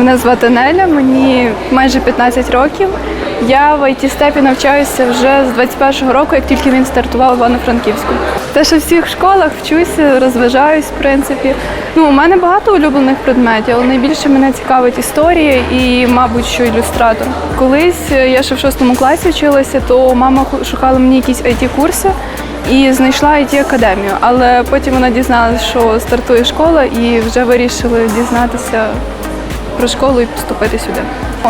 Мене звати Неля, мені майже 15 років. Я в it степі навчаюся вже з 21-го року, як тільки він стартував в Івано-Франківську. Те, що в всіх школах вчуся, розважаюсь, в принципі. Ну, у мене багато улюблених предметів, але найбільше мене цікавить історія і, мабуть, що ілюстратор. Колись е, я ще в шостому класі вчилася, то мама шукала мені якісь it курси і знайшла it академію. Але потім вона дізналася, що стартує школа, і вже вирішили дізнатися про школу і поступити сюди.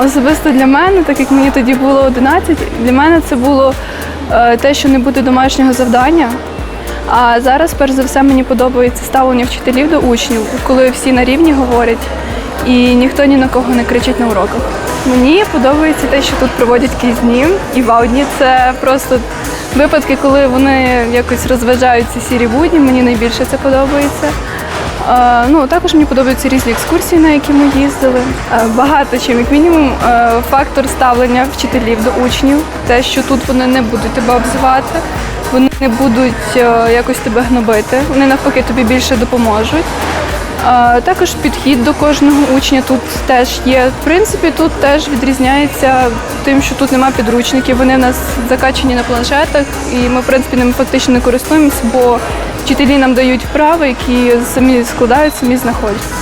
Особисто для мене, так як мені тоді було 11, для мене це було е, те, що не буде домашнього завдання. А зараз, перш за все, мені подобається ставлення вчителів до учнів, коли всі на рівні говорять і ніхто ні на кого не кричить на уроках. Мені подобається те, що тут проводять якісь дні і ваудні. Це просто випадки, коли вони якось розважають ці сірі будні. Мені найбільше це подобається. Е, Ну, також мені подобаються різні екскурсії, на які ми їздили. Е, Багато чим, як мінімум, е, фактор ставлення вчителів до учнів, те, що тут вони не будуть тебе обзивати, вони не будуть якось тебе гнобити, вони навпаки тобі більше допоможуть. Також підхід до кожного учня тут теж є. В принципі, тут теж відрізняється тим, що тут немає підручників. Вони в нас закачені на планшетах, і ми, в принципі, ними фактично не користуємося, бо вчителі нам дають вправи, які самі складають, самі знаходять.